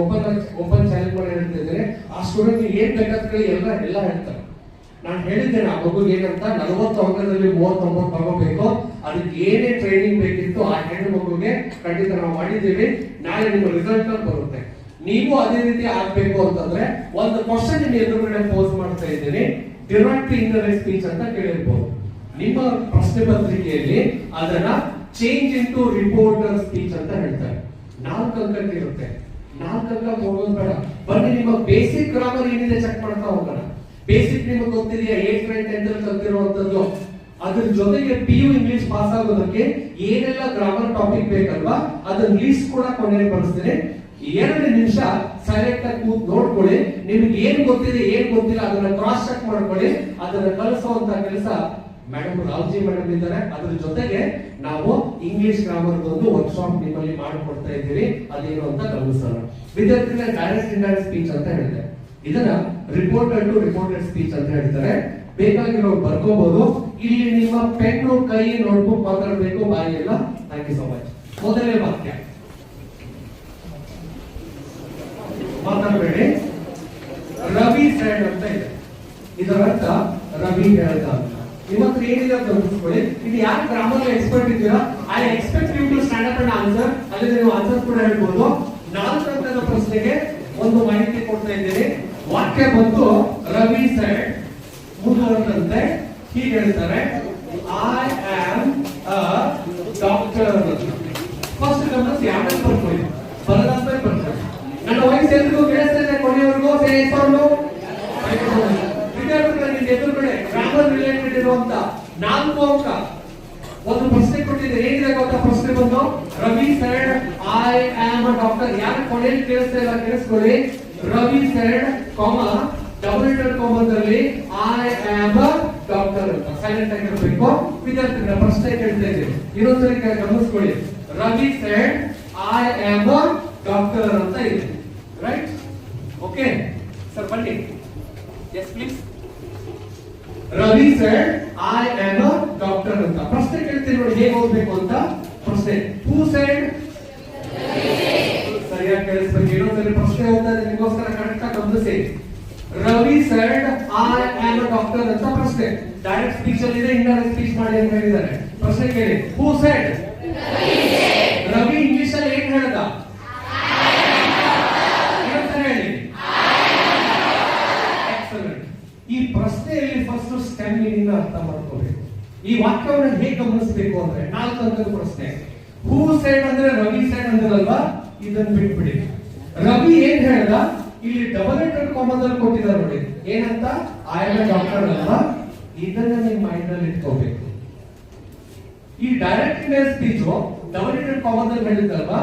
Open open challenge ಮಾಡಿ ಹೇಳ್ತಿದ್ರೆ ಆ ಸ್ಟೂಡೆಂಟ್ ಏನ್ ಬೇಕಾದ್ರೆ ಎಲ್ಲ ಎಲ್ಲ ಹೇಳ್ತಾರೆ. ನಾನು ಹೇಳಿದ್ದೇನೆ, ಆ ಮಗುಗೆ ಏನಂತ ನಲವತ್ತು ಅಂಕದಲ್ಲಿ ಮೂವತ್ತೊಂಬತ್ತು ತಗೋಬೇಕು ಅದಕ್ಕೆ ಏನೇ ಟ್ರೈನಿಂಗ್ ಬೇಕಿತ್ತು ಆ ಹೆಣ್ಣು ಮಗುಗೆ ಖಂಡಿತ ನಾವು ಮಾಡಿದ್ದೀವಿ. ನಾಳೆ ನಿಮ್ಮ ರಿಸಲ್ಟ್ ಬರುತ್ತೆ. ನೀವು ಅದೇ ರೀತಿ ಆಗ್ಬೇಕು ಅಂತಂದ್ರೆ ಒಂದು ಕ್ವಶನ್ ನಿಮ್ಮ ಎದುರುಗಡೆ ಪೋಸ್ ಮಾಡ್ತಾ ಇದ್ದೀನಿ. ಡಿರೆಕ್ಟ್ ಇಂಡೈರೆಕ್ಟ್ ಸ್ಪೀಚ್ ಅಂತ ಕೇಳಿರ್ಬೋದು. ನಿಮ್ಮ ಪ್ರಶ್ನೆ ಪತ್ರಿಕೆಯಲ್ಲಿ ಅದನ್ನ change into reporter speech ಅಂತ ಹೇಳ್ತಾರೆ. ನಾಲ್ಕು ಅಂಕಕ್ಕೆ ಇರುತ್ತೆ ನಾಲ್ಕು ಅಂಕ ಹೋಗೋದು ಬೇಡ. ಬನ್ನಿ, ನಿಮ್ಮ ಬೇಸಿಕ್ ಗ್ರಾಮರ್ ಏನಿದೆ ಚೆಕ್ ಮಾಡ್ತಾ ಹೋಗೋಣ. ಬೇಸಿಕ್ ನಿಮಗೆ ಗೊತ್ತಿದೆಯಾ ಏಟ್ ಗ್ರೇಡ್ ಟೆಂತ್ ಅಲ್ಲಿ ಕಲ್ತಿರುವಂತದ್ದು ಅದ್ರ ಜೊತೆಗೆ ಪಿ ಯು ಇಂಗ್ಲಿಷ್ ಪಾಸ್ ಆಗೋದಕ್ಕೆ ಏನೆಲ್ಲ ಗ್ರಾಮರ್ ಟಾಪಿಕ್ ಬೇಕಲ್ವಾ ಅದನ್ನ ಲೀಸ್ಟ್ ಕೂಡ ಕೊನೆಗೆ ಬರ್ಸ್ತೇನೆ. ಎರಡು ನಿಮಿಷ ಸೈಲೆಂಟ್ ಆಗಿ ಕೂತ್ ನೋಡ್ಕೊಳ್ಳಿ. ನಿಮ್ಗೆ ಏನ್ ಗೊತ್ತಿದೆ, ಏನ್ ಗೊತ್ತಿಲ್ಲ, ಅದನ್ನ ಕ್ರಾಸ್ ಚೆಕ್ ಮಾಡ್ಕೊಳ್ಳಿ. ಅದನ್ನ ಕಲಿಸುವಂತ ಕೆಲಸ ಮೇಡಮ್ ರಾವ್ಜಿ ಮೇಡಮ್ ಇದ್ದಾರೆ ಅದ್ರ ಜೊತೆಗೆ ನಾವು ಇಂಗ್ಲಿಷ್ ಗ್ರಾಮರ್ ಒಂದು ವರ್ಕ್ಶಾಪ್ ನಿಮ್ಮಲ್ಲಿ ಮಾಡಿಕೊಡ್ತಾ ಇದ್ದೀವಿ ಅದೇನು ಅಂತ ಗಮನಿಸೋಣ. ವಿದ್ಯಾರ್ಥಿಗಳ ಡೈರೆಕ್ಟ್ ಇಂಡೈರೆಕ್ಟ್ ಸ್ಪೀಚ್ ಅಂತ ಹೇಳಿದೆ. ಇದನ್ನ ರಿಪೋರ್ಟೆಡ್ ಟು ರಿಪೋರ್ಟೆಡ್ ಸ್ಪೀಚ್ ಅಂತ ಹೇಳ್ತಾರೆ. ಬೇಕಾಗಿರೋ ಬರ್ಕೋಬಹುದು ಇಲ್ಲಿ ನಿಮ್ಮ ಪೆನ್ನು, ಕೈ, ನೋಟ್ಬುಕ್ ಮಾತಾಡಬೇಕು ಬಾಯಿ ಎಲ್ಲ. ಥ್ಯಾಂಕ್ ಯು ಸೊ ಮಚ್ ಮೊದಲನೇ ವಾಕ್ಯ. ಮಾತಾಡಬೇಡಿ. ರವಿ ಸೈಡ್ ಅಂತ ಇದೆ. ಇದರ ಅರ್ಥ ರವಿ ಹೇಳ್ತಾ ಅಂತ ನಿಮ್ಮ ಹತ್ರ ಏನಿದೆ ಅಂತ ಗಮನಿಸ್ಕೊಳ್ಳಿ ಇದು ಯಾರು ಗ್ರಾಮರ್ ಎಕ್ಸ್ಪರ್ಟ್ ಇದ್ದೀರಾ? I expect you to stand up and answer ಅಲ್ಲಿ ನೀವು ಆನ್ಸರ್ ಕೂಡ ಹೇಳ್ಬೋದು. ನಾಲ್ಕು ಅಂಕದ ಪ್ರಶ್ನೆಗೆ ಒಂದು ಮಾಹಿತಿ ಕೊಡ್ತಾ ಇದ್ದೀನಿ. ವಾಕ್ಯ ಬಂದು ರವಿ ಸೈಡ್ ಮುಂದುವರೆದಂತೆ ಹೀಗೆ ಹೇಳ್ತಾರೆ I am a doctor first commas ಆಮೇಲೆ ಬರ್ಕೊಳ್ಳಿ ಬರದಾದ್ಮೇಲೆ ಬರ್ಕೊಳ್ಳಿ ನನ್ನ ವಯಸ್ಸು ಎಲ್ರಿಗೂ ಕೇಳಿಸ್ತಾ ಇದೆ ಕೊನೆಯವರೆಗೂ ಸೇರಿಸೋಣ ವಿದ್ಯಾರ್ಥಿಗಳ ನಿನ್ನ ಎದುರುಗಡೆ ಗ್ರಾಮರ್ ರಿಲೇಟೆಡ್ ಇರುವಂತ ನಾಲ್ಕು ಅಂಕ ಒಂದು ಪ್ರಶ್ನೆ ಕೊಟ್ಟಿದೆ ಏನಿದೆ ಗೊತ್ತಾ ಪ್ರಶ್ನೆ ಬಂದು Ravi side I am a doctor ಯಾರು ಕೊನೆಯಲ್ಲಿ ಕೇಳಿಸ್ತಾ ಇಲ್ಲ ಕೇಳಿಸ್ಕೊಳ್ಳಿ Ravi side comma double inter ಕಾಮದಲ್ಲಿ I am a doctor ಅಂತ ಸೈಲೆಂಟ್ ಆಗಿರ್ಬೇಕು ವಿದ್ಯಾರ್ಥಿಗಳ ಪ್ರಶ್ನೆ ಕೇಳ್ತಾ ಇದ್ದೀವಿ ಇನ್ನೊಂದ್ಸರಿ ಕ- ಗಮನಿಸ್ಕೊಳ್ಳಿ ರವಿ side I am a doctor ಅಂತ ಇದೆ ರೈಟ್ ಓಕೆ ಸರ್ ಬನ್ನಿ yes please Ravi side I am a doctor ಅಂತ ಪ್ರಶ್ನೆ ಕೇಳ್ತೀನಿ ನೋಡಿ ಹೇಗೆ ಓದ್ಬೇಕು ಅಂತ ಪ್ರಶ್ನೆ ಹೂ ಸೈಡ್ ಸರಿಯಾಗಿ ಕೇಳಿಸ್ಬೇಕು ಇನ್ನೊಂದ್ಸರಿ ಪ್ರಶ್ನೆ ಓದ್ತಾ ಇದೆ ನಿಮಗೋಸ್ಕರ ಕರೆಕ್ಟ್ ಆಗಿ ಗಮನಿಸಿ Ravi side I am a doctor ಪ್ರಶ್ನೆ. ಡೈರೆಕ್ಟ್ ಸ್ಪೀಚ್ ಅಲ್ಲಿ ಇದೆ ಇಂಡೈರೆಕ್ಟ್ ಸ್ಪೀಚ್ ಮಾಡಿ ಅಂತ ಹೇಳಿದ್ದಾರೆ. ಪ್ರಶ್ನೆ ಕೇಳಿ. ಹೂ ಸೆಡ್ ರವಿ ಇಂಗ್ಲಿಷ್ ಅಲ್ಲಿ ಏನ್ ಹೇಳ್ದ? ಹೇಳಿ. ಈ ಪ್ರಶ್ನೆಯಲ್ಲಿ ಫಸ್ಟ್ ಸ್ಟೆಮ್ ಅರ್ಥ ಮಾಡ್ಕೋಬೇಕು. ಈ ವಾಕ್ಯವನ್ನು ಹೇಗೆ ಗಮನಿಸಬೇಕು ಅಂದ್ರೆ ನಾಲ್ಕು ಅಂತ ಪ್ರಶ್ನೆ. ಹೂ ಸೆಡ್ ಅಂದ್ರೆ ರವಿ ಸೈಡ್ ಅಂದ್ರಲ್ವಾ? ಇದನ್ನ ಬಿಟ್ಬಿಡಿ. ರವಿ ಏನ್ ಹೇಳ್ದ? ಇಲ್ಲಿ ಡಬಲ್ ಎಂಟರ್ ಕಾಮದಲ್ಲಿ ಕೊಟ್ಟಿದ್ದಾರೆ ನೋಡಿ. ಏನಂತ? ಐ ಆಮ್ ಡಾಕ್ಟರ್ ಅಲ್ವಾ? ಇದನ್ನ ನಿಮ್ ಮೈಂಡ್ ಅಲ್ಲಿ ಇಟ್ಕೋಬೇಕು. ಈ direct Indian speech double power ಅಲ್ಲಿ ಹೇಳಿದ್ದಲ್ವಾ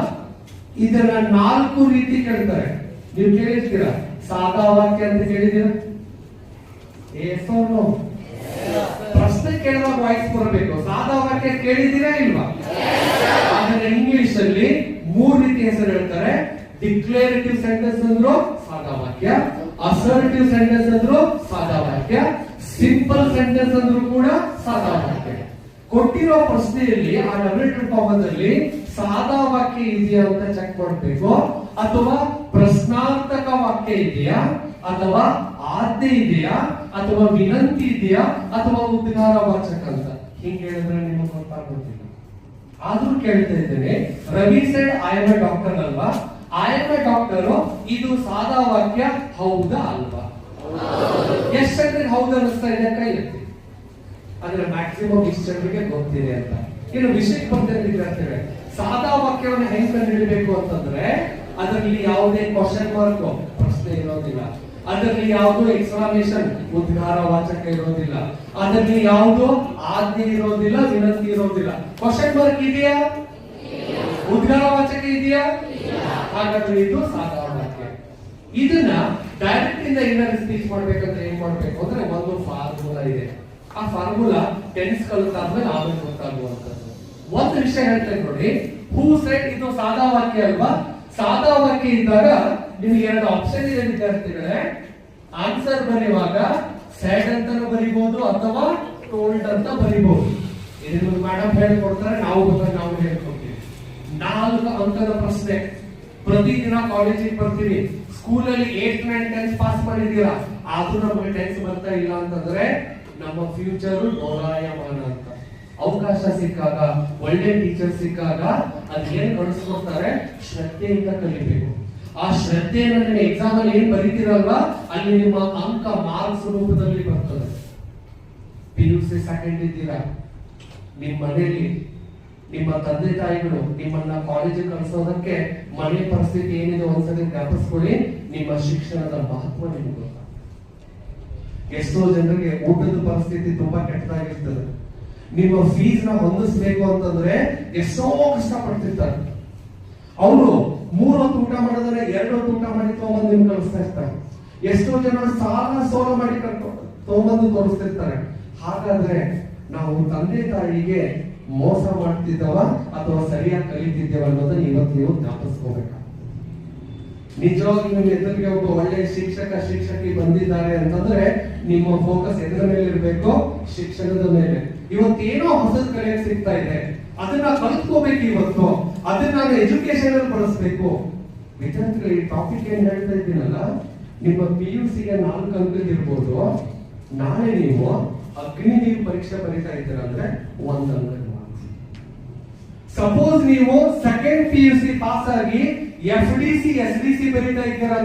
ಇದನ್ನ ನಾಲ್ಕು ರೀತಿ ಕೇಳ್ತಾರೆ. ನೀವು ಕೇಳಿರ್ತೀರಾ? ಸಾದಾ ವಾಕ್ಯ ಅಂತ ಕೇಳಿದೀರ no? ಪ್ರಶ್ನೆ ಕೇಳುವಾಗ ವಾಯ್ಸ್ ಬರಬೇಕು ಸಾದಾ ವಾಕ್ಯ ಕೇಳಿದೀರಾ ಇಲ್ವಾ? ಆದ್ರೆ ಇಂಗ್ಲಿಷ್ ಅಲ್ಲಿ ಮೂರು ರೀತಿ ಹೆಸರು ಹೇಳ್ತಾರೆ. ಡಿಕ್ಲೇರೇಟಿವ್ ಸೆಂಟೆನ್ಸ್ ಅಂದ್ರು ಸಾದಾ ವಾಕ್ಯ ಅಸರ್ಟಿವ್ ಸೆಂಟೆನ್ಸ್ ಅಂದ್ರು ಸಾದಾ ವಾಕ್ಯ ಸಿಂಪಲ್ ಸೆಂಟೆನ್ಸ್ ಅಂದ್ರು ಕೂಡ ಸಾದಾ ವಾಕ್ಯ. ಕೊಟ್ಟಿರೋ ಪ್ರಶ್ನೆಯಲ್ಲಿ ಆ ಡಬಲ್ ಅಲ್ಲಿ ಸಾದಾ ವಾಕ್ಯ ಇದೆಯಾ ಅಂತ ಚೆಕ್ ಮಾಡಬೇಕು, ಅಥವಾ ಪ್ರಶ್ನಾರ್ಥಕ ವಾಕ್ಯ ಇದೆಯಾ, ಅಥವಾ ಆದ್ಯ ಇದೆಯಾ, ಅಥವಾ ವಿನಂತಿ ಇದೆಯಾ, ಅಥವಾ ಉದ್ಗಾರ ವಾಚಕ ಅಂತ. ಹಿಂಗ್ ಹೇಳಿದ್ರೆ ನಿಮಗೆ ಗೊತ್ತಾಗೋದಿಲ್ಲ ಆದ್ರೂ ಕೇಳ್ತಾ ಇದ್ದೇನೆ, Ravi said I am a doctor ಅಲ್ವಾ? ಎ ಡಾಕ್ಟರ್, ಇದು ಸಾದಾ ವಾಕ್ಯ ಹೌದಾ ಅಲ್ವಾ? ಎಷ್ಟು ಜನರಿಗೆ ಹೌದು ಅನಿಸ್ತಾ ಇದೆ ಕೈ ಎತ್ತಿ ಅಂದ್ರೆ ಮ್ಯಾಕ್ಸಿಮಮ್ ಜನರಿಗೆ ಗೊತ್ತಿದೆ ಅಂತ. ಇನ್ನು ವಿಷಯಕ್ಕೆ ಅಂತ ವಿದ್ಯಾರ್ಥಿಗಳೇ ಸಾದಾ ವಾಕ್ಯವನ್ನು ಹೆಂಗ್ ಕಂಡುಹಿಡಬೇಕು ಅಂತಂದ್ರೆ, ಅದರಲ್ಲಿ ಯಾವುದೇ ಕ್ವಶನ್ ಮಾರ್ಕ್ ಪ್ರಶ್ನೆ ಇರೋದಿಲ್ಲ. ಅದರಲ್ಲಿ ಯಾವುದು ಎಕ್ಸ್ಪ್ಲನೇಷನ್ ಉದ್ಗಾರ ವಾಚಕ ಇರೋದಿಲ್ಲ. ಅದರಲ್ಲಿ ಯಾವುದು ಆಜ್ಞೆ ಇರೋದಿಲ್ಲ, ವಿನಂತಿ ಇರೋದಿಲ್ಲ. ಕ್ವಶನ್ ಮಾರ್ಕ್ ಇದೆಯಾ? ಉದ್ಗಾರ ವಾಚಕ ಇದೆಯಾ? ಹಾಗಾದ್ರೆ ಇದು ವಾಕ್ಯ ಇದನ್ನ ಡೈರೆಕ್ಟ್ ಇಂದ ಏನಾದ್ರು ಸ್ಪೀಚ್ ಮಾಡ್ಬೇಕಂದ್ರೆ ಏನ್ ಮಾಡ್ಬೇಕು ಅಂದ್ರೆ ಒಂದು ಫಾರ್ಮುಲಾ ಇದೆ. ಆ ಫಾರ್ಮುಲಾ ಟೆನ್ಸ್ ಕಲಿತಾದ್ಮೇಲೆ ಆಮೇಲೆ ಗೊತ್ತಾಗುವಂತದ್ದು ಒಂದು ವಿಷಯ ಹೇಳ್ತೇನೆ ನೋಡಿ. ಹೂ ಸೆಟ್ ಇದು ಸಾದಾ ವಾಕ್ಯ ಅಲ್ವಾ? ಸಾದಾ ವಾಕ್ಯ ಇದ್ದಾಗ ನಿಮ್ಗೆ ಎರಡು ಆಪ್ಷನ್ ಇದೆ ವಿದ್ಯಾರ್ಥಿಗಳೇ. ಆನ್ಸರ್ ಬರೆಯುವಾಗ ಸೆಟ್ ಅಂತಾನು ಬರಿಬಹುದು ಅಥವಾ ಟೋಲ್ಡ್ ಅಂತ ಬರಿಬಹುದು. ಇದನ್ನು ಮೇಡಮ್ ಹೇಳ್ಕೊಡ್ತಾರೆ, ನಾವು ಗೊತ್ತಾಗ ನಾವು ಹೇಳ್ಕೊಡ್ತೀವಿ. ನಾಲ್ಕು ಅಂಕದ ಪ್ರಶ್ನೆ. ಪ್ರತಿದಿನ ಕಾಲೇಜಿಗೆ ಬರ್ತೀವಿ. ಸ್ಕೂಲಲ್ಲಿ ಏಟ್ ನೈನ್ ಟೆಂತ್ ಪಾಸ್ ಮಾಡಿದೀರಾ ಆದ್ರೂ ನಮಗೆ ಟೆನ್ಸ್ ಬರ್ತಾ ಇಲ್ಲ ಅಂತಂದ್ರೆ ನಮ್ಮ ಫ್ಯೂಚರ್ ಡೋಲಾಯಮಾನ ಅಂತ. ಅವಕಾಶ ಸಿಕ್ಕಾಗ, ಒಳ್ಳೆ ಟೀಚರ್ ಸಿಕ್ಕಾಗ ಅದೇನ್ ಕಳಿಸ್ಕೊಡ್ತಾರೆ? ಶ್ರದ್ಧೆಯಿಂದ ಕಲಿಬೇಕು. ಆ ಶ್ರದ್ಧೆಯನ್ನು ಎಕ್ಸಾಮ್ ಅಲ್ಲಿ ಏನ್ ಬರೀತಿರಲ್ವ? ಅಲ್ಲಿ ನಿಮ್ಮ ಅಂಕ ಮಾರ್ಕ್ಸ್ ರೂಪದಲ್ಲಿ ಬರ್ತದೆ. ಪಿ ಯು ಸಿ ಸೆಕೆಂಡ್ ಇದ್ದೀರಾ? ನಿಮ್ಮ ಮನೆಯಲ್ಲಿ ನಿಮ್ಮ ತಂದೆ ತಾಯಿಗಳು ನಿಮ್ಮನ್ನ ಕಾಲೇಜಿಗೆ ಕಳಿಸೋದಕ್ಕೆ ಮನೆ ಪರಿಸ್ಥಿತಿ ಏನಿದೆ ಒಂದ್ಸತಿ ಜ್ಞಾಪಿಸ್ಕೊಳ್ಳಿ ನಿಮ್ಮ ಶಿಕ್ಷಣದ ಮಹತ್ವ ನಿಮ್ಗೆ. ಎಷ್ಟೋ ಜನರಿಗೆ ಊಟದ ಪರಿಸ್ಥಿತಿ ತುಂಬಾ ಕೆಟ್ಟದಾಗಿರ್ತದೆ. ನಿಮ್ಮ ಫೀಸ್ನ ಹೊಂದಿಸ್ಬೇಕು ಅಂತಂದ್ರೆ ಎಷ್ಟೋ ಕಷ್ಟಪಡ್ತಿರ್ತಾರೆ. ಅವರು ಮೂರ್ ಹೊತ್ತು ಊಟ ಮಾಡಿದ್ರೆ ಎರಡು ಹೊತ್ತು ಊಟ ಮಾಡಿ ತಗೊಂಬಂದು ನಿಮ್ಗೆ ಕಳಿಸ್ತಾ ಇರ್ತಾರೆ. ಎಷ್ಟೋ ಜನ ಸಾಲ ಸೋಲ ಮಾಡಿ ಕರ್ಕೊಂಡು ತಗೊಂಬಂದು ತೋರಿಸ್ತಿರ್ತಾರೆ. ಹಾಗಾದ್ರೆ ನಾವು ತಂದೆ ತಾಯಿಗೆ ಮೋಸ ಮಾಡ್ತಿದ್ದವ ಅಥವಾ ಸರಿಯಾಗಿ ಕಲಿತಿದ್ದೇವ ಅನ್ನೋದನ್ನ ಇವತ್ತು ನೀವು ಜ್ಞಾಪಿಸ್ಕೋಬೇಕು ನಿಜವಾಗಿ ನಿಮ್ಮ ಎದುರಿಗೆ ಒಬ್ಬ ಒಳ್ಳೆ ಶಿಕ್ಷಕ, ಶಿಕ್ಷಕಿ ಬಂದಿದ್ದಾರೆ ಅಂತಂದ್ರೆ ನಿಮ್ಮ ಫೋಕಸ್ ಎದರ ಮೇಲೆ ಇರಬೇಕು? ಶಿಕ್ಷಣದ ಮೇಲೆ. ಇವತ್ತೇನೋ ಹೊಸದ ಕಲಿಯಕ್ ಸಿಗ್ತಾ ಇದೆ. ಅದನ್ನ ಕಲ್ತ್ಕೋಬೇಕು ಇವತ್ತು. ಅದನ್ನ ನಾನು ಎಜುಕೇಶನ್ ಅಲ್ಲಿ ಬಳಸ್ಬೇಕು. ವಿದ್ಯಾರ್ಥಿಗಳು ಈ ಟಾಪಿಕ್ ಏನ್ ಹೇಳ್ತಾ ಇದ್ದೀನಲ್ಲ, ನಿಮ್ಮ ಪಿ ಯು ಸಿಗೆ ನಾಲ್ಕು ಅಂಕದ ಇರ್ಬೋದು. ನಾಳೆ ನೀವು ಅಗ್ನಿ ನೀವು ಪರೀಕ್ಷೆ ಬರೀತಾ ಇದ್ದೀರ ಅಂದ್ರೆ ಒಂದ್ marks. ಸಪೋಸ್ ನೀವು second P U C pass ಆಗಿ F D C S D C ಬರೀತಾ ಇದ್ದೀರಾ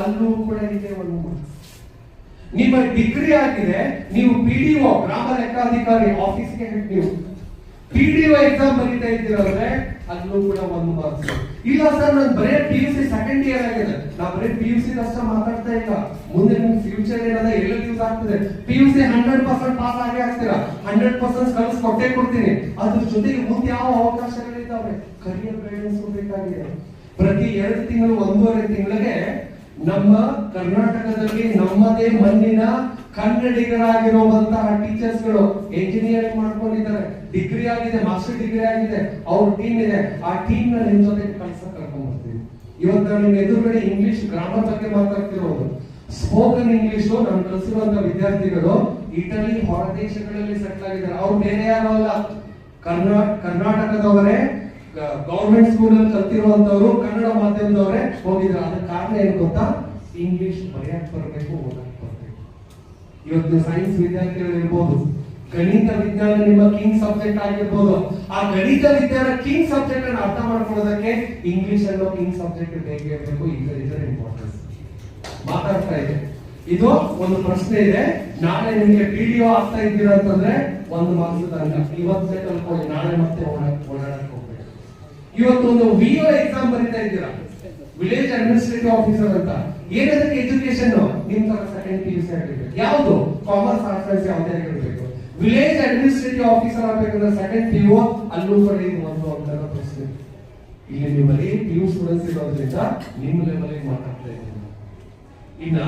ಅಲ್ಲೂ ಕೂಡ ಇದೆ ಒಂದು. ನಿಮ್ಮ ಡಿಗ್ರಿ ಆಗಿದೆ, ನೀವು ಪಿ ಡಿ ಒ ಗ್ರಾಮ ಲೆಕ್ಕಾಧಿಕಾರಿ ಆಫೀಸ್ಗೆ ನೀವು ಪಿ ಡಿ ಒ ಎಕ್ಸಾಮ್ ಬರೀತಾ ಇದ್ದೀರಾ ಅಲ್ಲೂ ಕೂಡ ಒಂದು ಮಾರ್ಕ್ಸ್ ಇಲ್ಲ ಸರ್ ನಾನು ಬರೇ P U C second year ಆಗಿದೆ ನಾ ಬರೇ ಪಿ ಯು ಸಿ ಅಷ್ಟೇ ಮಾತಾಡ್ತಾ ಇಲ್ಲ. ಮುಂದೆ ನಿಮ್ ಫ್ಯೂಚರ್ ಏನದ ಎಲ್ಲ ಯೂಸ್ ಆಗ್ತದೆ. P U C hundred percent pass ಆಗೇ ಆಗ್ತೀರಾ? ಹಂಡ್ರೆಡ್ ಪರ್ಸೆಂಟ್ ಕಲ್ಸ್ ಕೊಟ್ಟೆ ಕೊಡ್ತೀನಿ. ಅದ್ರ ಜೊತೆಗೆ ಮುಂದೆ ಯಾವ ಅವಕಾಶಗಳಿದ್ದಾವೆ ಕರಿಯರ್ ಗೈಡೆನ್ಸ್ ಬೇಕಾಗಿದೆ. ಪ್ರತಿ ಎರಡು ತಿಂಗಳು ಒಂದೂವರೆ ತಿಂಗಳಿಗೆ ನಮ್ಮ ಕರ್ನಾಟಕದಲ್ಲಿ ನಮ್ಮದೇ ಮಣ್ಣಿನ ಕನ್ನಡಿಗರಾಗಿರುವಂತಹ ಟೀಚರ್ಸ್ಗಳು ಎಂಜಿನಿಯರಿಂಗ್ ಮಾಡ್ಕೊಂಡಿದ್ದಾರೆ ಡಿಗ್ರಿ ಆಗಿದೆ ಮಾಸ್ಟರ್ ಡಿಗ್ರಿ ಆಗಿದೆ, ಅವ್ರ ಟೀಮ್ ಇದೆ. ಆ ಟೀಮ್ನ ನಿಮ್ ಜೊತೆ ಕಳ್ಸಕ್ ಕರ್ಕೊಂಡ್ ಬರ್ತೀವಿ ಇವತ್ತು ನಿಮ್ ಎದುರುಗಡೆ ಇಂಗ್ಲಿಷ್ ಗ್ರಾಮರ್ ಬಗ್ಗೆ ಮಾತಾಡ್ತಿರೋದು. ಸ್ಪೋಕನ್ ಇಂಗ್ಲಿಷ್ ನಾನು ಕಲಿಸಿರುವಂತ ವಿದ್ಯಾರ್ಥಿಗಳು ಇಟಲಿ ಹೊರ ದೇಶಗಳಲ್ಲಿ ಸೆಟ್ಲ್ ಆಗಿದ್ದಾರೆ. ಅವ್ರು ಬೇರೆ ಯಾರು ಅಲ್ಲ? ಕರ್ನಾ, ಕರ್ನಾಟಕದವರೇ ಗೌರ್ಮೆಂಟ್ ಸ್ಕೂಲ್ ಅಲ್ಲಿ ಕಲ್ತಿರುವಂತವ್ರು ಕನ್ನಡ ಮಾಧ್ಯಮದವರೇ ಹೋಗಿದ್ದಾರೆ. ಅದಕ್ಕೆ ಕಾರಣ ಏನು ಗೊತ್ತಾ? ಇಂಗ್ಲಿಷ್ ಬರೆಯಕ್ ಬರಬೇಕು ಹೋಗಲ್ಲ ಇವತ್ತು ಸೈನ್ಸ್ ವಿದ್ಯಾರ್ಥಿಗಳು ಇರ್ಬೋದು, ಗಣಿತ ವಿಜ್ಞಾನ ನಿಮ್ಮ ಕಿಂಗ್ ಸಬ್ಜೆಕ್ಟ್ ಆಗಿರ್ಬೋದು, ಆ ಗಣಿತ ವಿಜ್ಞಾನ ಕಿಂಗ್ ಸಬ್ಜೆಕ್ಟ್ ಅನ್ನು ಅರ್ಥ ಮಾಡ್ಕೊಳ್ಳೋದಕ್ಕೆ ಇಂಗ್ಲಿಷ್ ಅನ್ನೋ ಕಿಂಗ್ ಸಬ್ಜೆಕ್ಟ್ ಬೇಕೇ ಇರಬೇಕು ಈಗ ಇದರ ಇಂಪಾರ್ಟೆನ್ಸ್ ಮಾತಾಡ್ತಾ ಇದೆ ಇದು ಒಂದು ಪ್ರಶ್ನೆ ಇದೆ. ನಾಳೆ ನಿಮಗೆ ಪಿ ವಿಡಿಯೋ ಆಗ್ತಾ ಇದ್ದೀರಾ ಅಂತಂದ್ರೆ ಒಂದು ಮಾತು ತನಕ. ಇವತ್ತೇ ಕಲ್ಕೊಳ್ಳಿ ನಾಳೆ ಮತ್ತೆ ಓಡಾಡಕ್ಕೆ ಓಡಾಡಕ್ ಇವತ್ತೊಂದು ವಿಒ ಎಕ್ಸಾಮ್ ಬರೀತಾ ಇದ್ದೀರಾ? ವಿಲೇಜ್ ಅಡ್ಮಿನಿಸ್ಟ್ರೇಟಿವ್ ಆಫೀಸರ್ ಅಂತ. ಏನದಕ್ಕೆ ಎಜುಕೇಶನ್ ನಿಮ್ ತರ ಸೆಕೆಂಡ್ ಪಿ ಯು ಸಿ ಆಗಿರ್ಬೇಕು ಯಾವುದು? ಕಾಮರ್ಸ್ ಆರ್ಟ್ಸ್ ಯಾವುದೇ ಆಗಿರ್ಬೇಕು ವಿಲೇಜ್ ಅಡ್ಮಿನಿಸ್ಟ್ರೇಟಿವ್ ಆಫೀಸರ್ ಆಗ್ಬೇಕಂದ್ರೆ ಸೆಕೆಂಡ್ ಪಿ ಯು ಅಲ್ಲೂ ಇದು ಒಂದು ಅಂತ ಪ್ರಶ್ನೆ ಇಲ್ಲಿ ನೀವು ಬರೀ ಪಿ ಯು ಸ್ಟೂಡೆಂಟ್ಸ್ ಇರೋದ್ರಿಂದ ನಿಮ್ಮ ಲೆವೆಲ್ ಮಾತಾಡ್ತಾ ಇದ್ದೀನಿ. ಇನ್ನ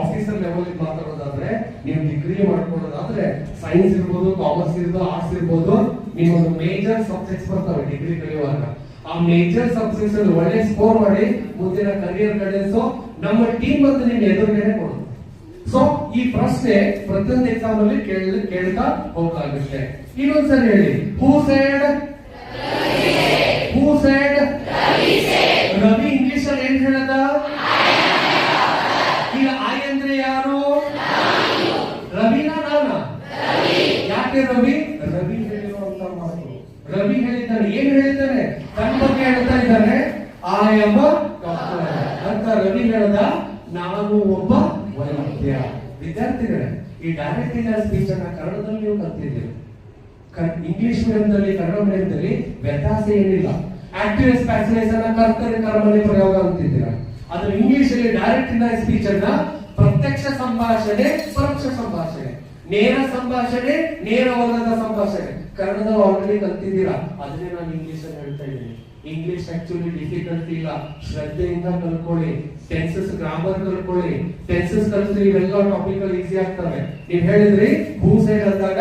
ಆಫೀಸರ್ ಲೆವೆಲ್ ಮಾತಾಡೋದಾದ್ರೆ, ನೀವು ಡಿಗ್ರಿ ಮಾಡ್ಕೊಳ್ಳೋದಾದ್ರೆ ಸೈನ್ಸ್ ಇರ್ಬೋದು ಕಾಮರ್ಸ್ ಇರ್ಬೋದು ಆರ್ಟ್ಸ್ ಇರ್ಬೋದು ನಿಮ್ಮೊಂದು ಮೇಜರ್ ಸಬ್ಜೆಕ್ಟ್ಸ್ ಬರ್ತಾವೆ ಡಿಗ್ರಿ ಕಲಿಯುವಾಗ. ಆ ಮೇಜರ್ ಸಬ್ಜೆಕ್ಟ್ಸ್ ಅಲ್ಲಿ ಒಳ್ಳೆ ಸ್ಕೋರ್ ಮಾಡಿ, ಮುಂದಿನ ಕರಿಯರ್ ಗೈಡೆನ್ಸ್ ನಮ್ಮ ಟೀಮ್ ಬಂದು ನಿಮ್ಮ ಎದುರುಗಡೆ ಕೊಡುತ್ತೆ ಸೊ ಈ ಪ್ರಶ್ನೆ ಪ್ರತಿಯೊಂದು ಎಕ್ಸಾಮ್ ಅಲ್ಲಿ ಕೇಳ ಕೇಳ್ತಾ ಹೋಗ್ತಾಗುತ್ತೆ ಇನ್ನೊಂದ್ಸರಿ ಹೇಳಿ. Who said who said Ravi English ಅಲ್ಲಿ ಏನ್ ಹೇಳದ? ಈಗ ಆಯ್ ಅಂದ್ರೆ ಯಾರು? ರವಿನ ನಾನ? ಯಾಕೆ ರವಿ? ರವಿ ಹೇಳಿರುವಂತ ಮಾತು. ರವಿ ಹೇಳಿದ್ದಾನೆ. ಏನ್ ಹೇಳಿದ್ದಾನೆ? ತನ್ನ ಬಗ್ಗೆ ಹೇಳ್ತಾ ಇದ್ದಾನೆ. ಆ ಹೇಳ್ದ ನಾನು ಒಬ್ಬ ವೈದ್ಯ ವಿದ್ಯಾರ್ಥಿಗಳೇ, ಈ ಡೈರೆಕ್ಟ್ ಇಂಡಿಯಾ ಸ್ಪೀಚ್ ಅನ್ನ ಕನ್ನಡದಲ್ಲಿ ನೀವು ಕಲ್ತಿದ್ದೀರಿ. ಇಂಗ್ಲಿಷ್ ಮೀಡಿಯಂದಲ್ಲಿ ಕನ್ನಡ ಮೀಡಿಯಂದಲ್ಲಿ ವ್ಯತ್ಯಾಸ ಏನಿಲ್ಲ. ಆಕ್ಟಿವ್ ಸ್ಪ್ಯಾಸಿಲೇಸ್ ಅನ್ನ ಕರ್ತರಿ ಕರ್ಮನೆ ಪ್ರಯೋಗ ಅಂತಿದ್ದೀರಾ. ಆದ್ರೆ ಇಂಗ್ಲಿಷ್ ಅಲ್ಲಿ ಡೈರೆಕ್ಟ್ ಇಂದ ಸ್ಪೀಚ್ ಅನ್ನ ಪ್ರತ್ಯಕ್ಷ ಸಂಭಾಷಣೆ, ಪರೋಕ್ಷ ಸಂಭಾಷಣೆ. ನೇರ ಸಂಭಾಷಣೆ ನೇರವಲ್ಲದ ಸಂಭಾಷಣೆ. ಕನ್ನಡದ ಆಲ್ರೆಡಿ ಕಲ್ತಿದ್ದೀರಾ. ಅದನ್ನೇ ನಾನು ಇಂಗ್ಲಿಷ್ ಅಲ್ಲಿ ಹೇಳ್ತಾ ಇದ್ದೀನಿ. ಇಂಗ್ಲಿಷ್ ಆಕ್ಚುಲಿ ಡಿಫಿಕಲ್ಟಿ ಇಲ್ಲ. ಶ್ರದ್ಧೆಯಿಂದ ಕಲ್ಕೊಳ್ಳಿ ಟೆನ್ಸಸ್ ಗ್ರಾಮರ್ ಕಲ್ಕೊಳ್ಳಿ ಟೆನ್ಸಸ್ ಕಲಿತ್ರೆ ಇವೆಲ್ಲ ಟಾಪಿಕ್ ಈಸಿ ಆಗ್ತವೆ. ನೀವ್ ಹೇಳಿದ್ರಿ ಹೂ ಸೈಡ್ ಅಂದಾಗ?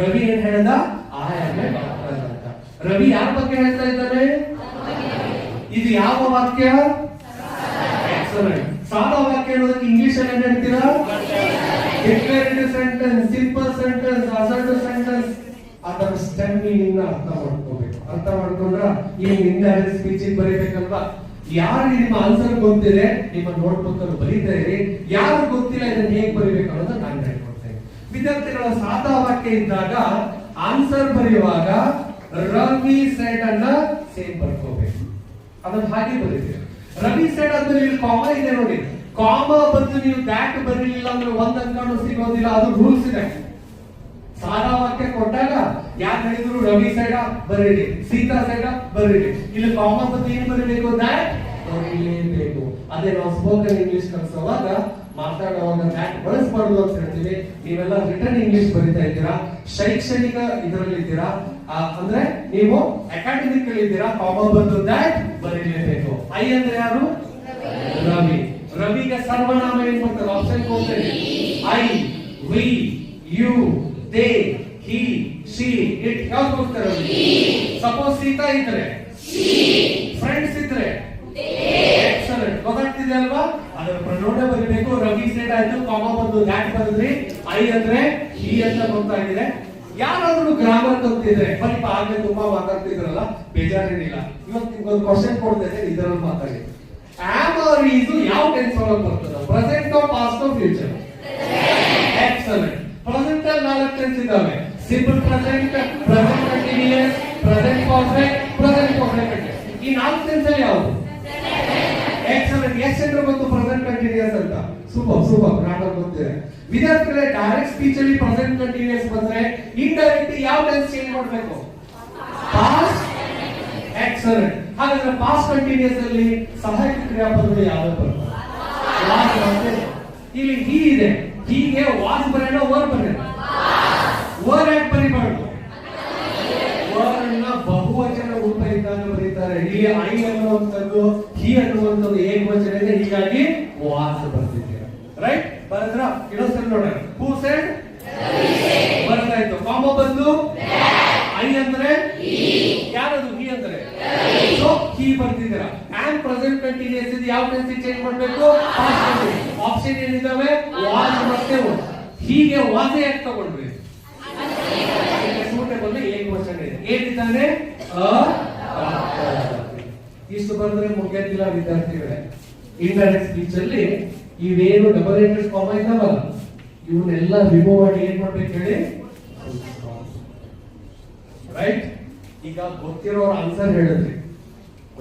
ರವಿ ಏನ್ ಹೇಳ್ದ? ರವಿ ಯಾರ ಬಗ್ಗೆ ಹೇಳ್ತಾ ಇದ್ದಾನೆ? ಇದು ಯಾವ ವಾಕ್ಯ? ಸಾಲ ವಾಕ್ಯ ಹೇಳೋದಕ್ಕೆ ಇಂಗ್ಲಿಷ್ ಅಲ್ಲಿ ಏನ್ ಹೇಳ್ತೀರಾ? Sentence simple sentence assertive sentence ಅದರ ಸ್ಟೆಮ್ಮಿಂಗ್ ಇಂದ ಅರ್ಥ ಮಾಡ್ಕೋಬೇಕು. ಅರ್ಥ ಮಾಡ್ಕೊಂಡ್ರ ಈ ಇಂಡೈರೆಕ್ಟ್ ಸ್ಪೀಚ್ ಬರೀಬೇಕಲ್ವಾ? ಯಾರು ನಿಮ್ಮ ಆನ್ಸರ್ ಗೊತ್ತಿದೆ, ನಿಮ್ಮ ನೋಟ್ಬುಕ್ ಅಲ್ಲಿ ಬರೀತಾ ಇರಿ. ಯಾರು ಗೊತ್ತಿಲ್ಲ ಇದನ್ನ ಹೇಗ್ ಬರೀಬೇಕು ಅನ್ನೋದು ನಾನು ಹೇಳ್ಕೊಡ್ತೇನೆ ವಿದ್ಯಾರ್ಥಿಗಳ ಸಾದಾ ವಾಕ್ಯ ಇದ್ದಾಗ ಆನ್ಸರ್ ಬರೆಯುವಾಗ ರವಿ ಸೈಡ್ ಅನ್ನ ಸೇಮ್ ಬರ್ಕೋಬೇಕು. ಅದನ್ನ ಹಾಗೆ ಬರೀತೀವಿ ರವಿ ಸೈಡ್ ಅಂದ್ರೆ ನೀವು ಕಾಮ ಇದೆ ನೋಡಿ. ಕಾಮ ಬಂದು ನೀವು ದಾಟ್ ಬರಲಿಲ್ಲ ಅಂದ್ರೆ ಒಂದ್ ಅಂಕನು ಸಿಗೋದಿಲ್ಲ, ಅದು ರೂಲ್ಸ್ ಇದೆ. ಸಾದಾ ವಾಕ್ಯ ಕೊಟ್ಟಾಗ ಯಾರು ಹೇಳಿದ್ರು ರವಿ ಸೈಡ ಬರೀರಿ. ಸೀತಾ ಸೈಡ ಬರೀರಿ. ಇಲ್ಲಿ ಕಾಮ ಬಂದು ಏನ್ ಬರೀಬೇಕು ದ್ಯಾಟ್ ಬರೀಲೇಬೇಕು ಅದೇ ನಾವು ಸ್ಪೋಕನ್ ಇಂಗ್ಲಿಷ್ ಕಲಿಸುವಾಗ ಮಾತಾಡುವಾಗ ದ್ಯಾಟ್ ಬಳಸಬಾರ್ದು ಅಂತ ಹೇಳ್ತೀವಿ. ನೀವೆಲ್ಲ ರಿಟರ್ನ್ ಇಂಗ್ಲಿಷ್ ಬರೀತಾ ಇದ್ದೀರಾ? ಶೈಕ್ಷಣಿಕ ಇದರಲ್ಲಿ ಇದ್ದೀರಾ ಅಂದ್ರೆ ನೀವು ಅಕಾಡೆಮಿಕ್ ಅಲ್ಲಿ ಇದ್ದೀರಾ? ಕಾಮ ಬಂದು ದ್ಯಾಟ್ ಬರೀಲೇಬೇಕು. ಐ ಅಂದ್ರೆ ಯಾರು? ರವಿ. ರವಿಗೆ ಸರ್ವನಾಮ ಏನ್ ಮಾಡ್ತಾರೆ ಆಪ್ಷನ್ ಹೋಗ್ತೇನೆ I we you they he she it ಯಾವ್ದು ಹೋಗ್ತಾರೆ ಸಪೋಸ್ ಸೀತಾ ಇದ್ರೆ? ಫ್ರೆಂಡ್ಸ್ ಇದ್ರೆ? ಎಕ್ಸಲೆಂಟ್ ಗೊತ್ತಾಗ್ತಿದೆ ಅಲ್ವಾ? ಅದರ ಪ್ರನೋಡ ಬರೀಬೇಕು. ರವಿ ಸೈಡ್ ಆಯ್ತು ಕಾಮ ಬಂದು ದ್ಯಾಟ್ ಬರೆದ್ರಿ. ಐ ಅಂದ್ರೆ ಹಿ ಅಂತ ಗೊತ್ತಾಗಿದೆ ಯಾರಾದ್ರೂ ಗ್ರಾಮರ್ ಕಲ್ತಿದ್ರೆ ಸ್ವಲ್ಪ ಆಗ್ಲೇ ತುಂಬಾ ಮಾತಾಡ್ತಿದ್ರಲ್ಲ ಬೇಜಾರೇನಿಲ್ಲ ಇವತ್ತು ನಿಮ್ಗೊಂದು ಕ್ವಶನ್ ಕೊಡ್ತೇನೆ ಇದರಲ್ಲಿ ಮಾತಾಡಿ. ಆಮ್ ಆರ್ ಈಸ್ ಯಾವ ಟೆನ್ಸ್ ಒಳಗೆ ಬರ್ತದೆ? Present of past future excellent present ಅಲ್ಲಿ ನಾಲ್ಕು ಟೆನ್ಸ್ ಇದಾವೆ simple present present continuous present perfect present perfect ಈ ನಾಲ್ಕು ಅಲ್ಲಿ ಯಾವುದು? ಎಕ್ಸಲೆಂಟ್ ಎಸ್ ಅಂದ್ರೆ ಬಂತು ಪ್ರೆಸೆಂಟ್ ಕಂಟಿನ್ಯೂಸ್ ಅಂತ. Super super. ನಾಟಕ ಗೊತ್ತಿದೆ. ವಿದ್ಯಾರ್ಥಿಗಳೇ ಡೈರೆಕ್ಟ್ ಸ್ಪೀಚ್ ಅಲ್ಲಿ ಪ್ರೆಸೆಂಟ್ ಕಂಟಿನ್ಯೂಸ್ ಬಂದ್ರೆ ಇಂಡೈರೆಕ್ಟ್ ಯಾವ ಟೆನ್ಸ್ ಚೇಂಜ್ ಮಾಡಬೇಕು? ಪಾಸ್ಟ್ ಎಕ್ಸಲೆಂಟ್ ಹಾಗಾದ್ರೆ ಪಾಸ್ಟ್ ಕಂಟಿನ್ಯೂಸ್ ಅಲ್ಲಿ ಸಹಾಯಕ ಕ್ರಿಯಾಪದಗಳು ಯಾವ್ದು ಬರ್ತವೆ? ಇಲ್ಲಿ ಹೀ ಇದೆ. ಹೀಗೆ ವಾಸ್ ಬರೆಯೋ ವರ್ ಬರೆಯೋ ವರ್ ಯಾಕೆ ಬರಿಬಾರ್ದು ವರ್ ಬಹುವಚನ ರೂಪ ಇದ್ದಾಗ ಬರೀತಾರೆ. ಇಲ್ಲಿ ಐ ಅನ್ನುವಂಥದ್ದು, ಹಿ ಅನ್ನುವಂಥದ್ದು ಏಕವಚನ ಇದೆ. ಹೀಗಾಗಿ ವಾಸ್ ಬರ್ತಿದ್ದೀರ ರೈಟ್ ಬರದ್ರ, ಇನ್ನೊಂದ್ಸರಿ ನೋಡೋಣ. ಹೂ ಸೆಡ್ ಬರದಾಯ್ತು ಕಾಮ ಬಂದು? ಐ ಅಂದ್ರೆ? ಯಾರದು? ಹಿ ಅಂದ್ರೆ. ಸೊ ಹಿ ಬರ್ತಿದ್ದೀರ. ಆನ್ ಪ್ರೆಸೆಂಟ್ ಕಂಟಿನ್ಯೂಸ್ ಇದು ಯಾವ ಟೆನ್ಸ್ ಚೇಂಜ್ ಮಾಡಬೇಕು? ಆಪ್ಷನ್ ಏನಿದಾವೆ ವಾಸ್ ಮತ್ತೆ. ಹೀಗೆ ವಾಸ ಯಾಕೆ ತಗೊಂಡ್ರಿ ಸೂಟೇಬಲ್ ಏಕವಚನ ಇದೆ ಏನಿದ್ದಾನೆ ಇಷ್ಟು ಮುಖ್ಯ ಮುಗಿಯತ್ತಿಲ್ಲ ವಿದ್ಯಾರ್ಥಿಗಳೇ ಇಂಡೈರೆಕ್ಟ್ ಸ್ಪೀಚ್ ಅಲ್ಲಿ ಇವೇನು ಡಬಲ್ ಎಂಟ್ರೆಸ್ ಕಾಮ ಇದಾವಲ್ಲ ಇವನ್ನೆಲ್ಲ ರಿಮೂವ್ ಮಾಡಿ ಏನ್ ಮಾಡ್ಬೇಕು ಹೇಳಿ? ರೈಟ್ ಈಗ ಗೊತ್ತಿರೋ ಆನ್ಸರ್ ಹೇಳಿದ್ರಿ.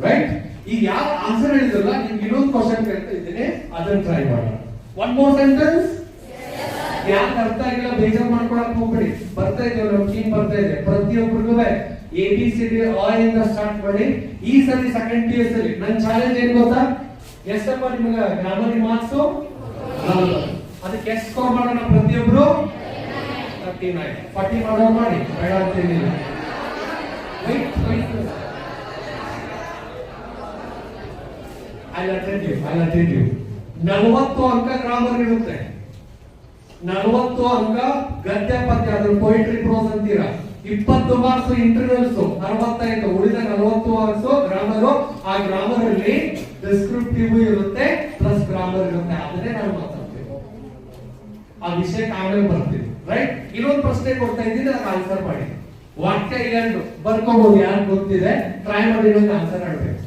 ರೈಟ್ ಈಗ ಯಾರು ಆನ್ಸರ್ ಹೇಳಿದ್ರಲ್ಲ, ನಿಮ್ಗೆ ಇನ್ನೊಂದು ಕ್ವಶನ್ ಕೇಳ್ತಾ ಇದ್ದೀನಿ, ಅದನ್ನ ಟ್ರೈ ಮಾಡೋಣ. ಒನ್ ಮೋರ್ ಸೆಂಟೆನ್ಸ್ ಯಾಕೆ ಅರ್ಥ ಆಗಿಲ್ಲ ಬೇಜಾರ್ ಮಾಡ್ಕೊಳಕ್ ಹೋಗ್ಬೇಡಿ. ಬರ್ತಾ ಇದೆ ನಮ್ಮ ಟೀಮ್ ಬರ್ತಾ ಇದೆ. ಪ್ರತಿಯೊಬ್ಬರಿಗೂ ಎ ಬಿ ಸಿ ಡಿ ಆ ಇಂದ ಸ್ಟಾರ್ಟ್ ಮಾಡಿ ಈ ಸರಿ ಸೆಕೆಂಡ್ ಪಿ ಎಸ್ ಅಲ್ಲಿ ನನ್ನ ಚಾಲೆಂಜ್ ಏನ್ ಗೊತ್ತಾ? ಎಷ್ಟಪ್ಪ ನಿಮ್ಗೆ ಗ್ರಾಮರ್ ಮಾರ್ಕ್ಸ್ ಅದಕ್ಕೆ ಎಷ್ಟು ಸ್ಕೋರ್ ಮಾಡೋಣ ಪ್ರತಿಯೊಬ್ರು? ತರ್ಟಿ ನೈನ್ ಫಾರ್ಟಿ ಮಾಡೋ. ಮಾಡಿ ಬೇಡ ಅಂತೇನಿಲ್ಲ Wait, wait. I attend you I attend you ನಲವತ್ತು ಅಂಕ ಗ್ರಾಮರ್ ಇರುತ್ತೆ. ನಲವತ್ತು ಅಂಕ, ಗದ್ಯ ಪದ್ಯ, ಅದ್ರ ಪೊಯಿಟ್ರಿ ಪ್ರೋಸ್ ಅಂತೀರಾ. ಇಪ್ಪತ್ತು ಮಾರ್ಕ್ಸ್ ಇಂಟರ್ನಲ್ಸ್ ಅರವತ್ತೈದು. ಉಳಿದ ನಲವತ್ತು ಮಾರ್ಕ್ಸ್ ಗ್ರಾಮರ್ ಆ ಗ್ರಾಮರ್ ಅಲ್ಲಿ ಡಿಸ್ಕ್ರಿಪ್ಟಿವ್ ಇರುತ್ತೆ ಪ್ಲಸ್ ಗ್ರಾಮರ್ ಇರುತ್ತೆ. ಅದನ್ನೇ ನಾನು ಮಾತಾಡ್ತೀವಿ ಆ ವಿಷಯಕ್ಕೆ ಆಮೇಲೆ ಬರ್ತೀವಿ ರೈಟ್ ಇನ್ನೊಂದು ಪ್ರಶ್ನೆ ಕೊಡ್ತಾ ಇದ್ದೀನಿ ಅದಕ್ಕೆ ಆನ್ಸರ್ ಮಾಡಿ. ವಾಕ್ಯ ಎರಡು. ಬರ್ಕೋಬಹುದು ಯಾರು ಗೊತ್ತಿದೆ? ಟ್ರೈ ಮಾಡಿ ಆನ್ಸರ್ ಮಾಡಬೇಕು.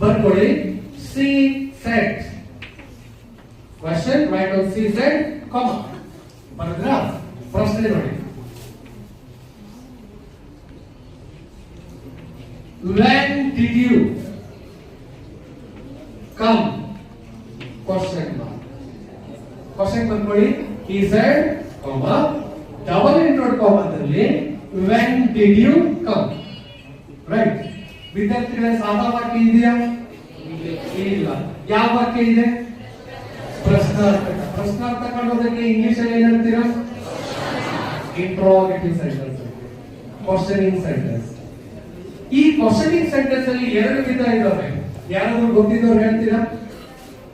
ಬರ್ಕೊಳ್ಳಿ. C set question write on C set comma ಬರದ್ರ ಪ್ರಶ್ನೆ ನೋಡಿ when did you come question mark question ಬಂದ್ಕೊಳ್ಳಿ he said ಕಾಮ double ಇಂಟ್ರೋಡ್ ಕಾಮದಲ್ಲಿ when did you come ಅನ್ನೋದಕ್ಕೆ ಇಂಗ್ಲಿಷ್ ಅಲ್ಲಿ ಏನಂತೀರಾ? ಇಂಟ್ರೋಗೇಟಿವ್ ಸೆಂಟೆನ್ಸ್ ಕ್ವಶನಿಂಗ್ ಸೆಂಟೆನ್ಸ್ ಈ ಕ್ವಶನಿಂಗ್ ಸೆಂಟೆನ್ಸ್ ಅಲ್ಲಿ ಎರಡು ವಿಧ ಇದಾವೆ. ಯಾರಾದ್ರೂ ಗೊತ್ತಿದ್ದವ್ರು ಹೇಳ್ತೀರಾ?